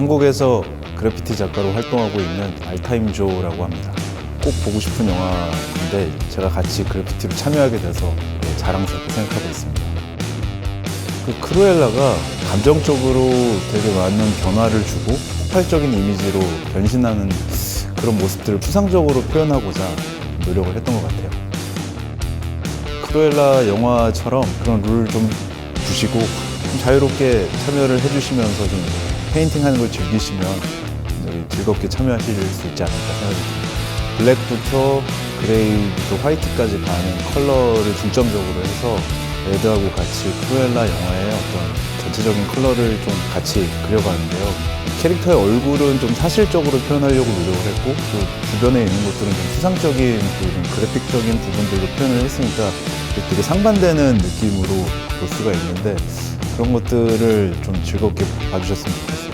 한국에서 그래피티 작가로 활동하고 있는 알타임 조라고 합니다. 꼭 보고 싶은 영화인데 제가 같이 그래피티로 참여하게 돼서 네, 자랑스럽게 생각하고 있습니다. 그 크루엘라가 감정적으로 되게 많은 변화를 주고 폭발적인 이미지로 변신하는 그런 모습들을 추상적으로 표현하고자 노력을 했던 것 같아요. 크루엘라 영화처럼 그런 룰을 좀 두시고 좀 자유롭게 참여를 해주시면서 좀 페인팅 하는 걸 즐기시면 네, 즐겁게 참여하실 수 있지 않을까 생각이 듭니다. 블랙부터 그레이부터 화이트까지 가는 컬러를 중점적으로 해서 레드하고 같이 크루엘라 영화의 어떤 전체적인 컬러를 좀 같이 그려가는데요. 캐릭터의 얼굴은 좀 사실적으로 표현하려고 노력을 했고 또 주변에 있는 것들은 좀 수상적인 그좀 그래픽적인 부분들로 표현을 했으니까 되게 상반되는 느낌으로 볼 수가 있는데 그런 것들을 좀 즐겁게 봐주셨으면 좋겠습니다.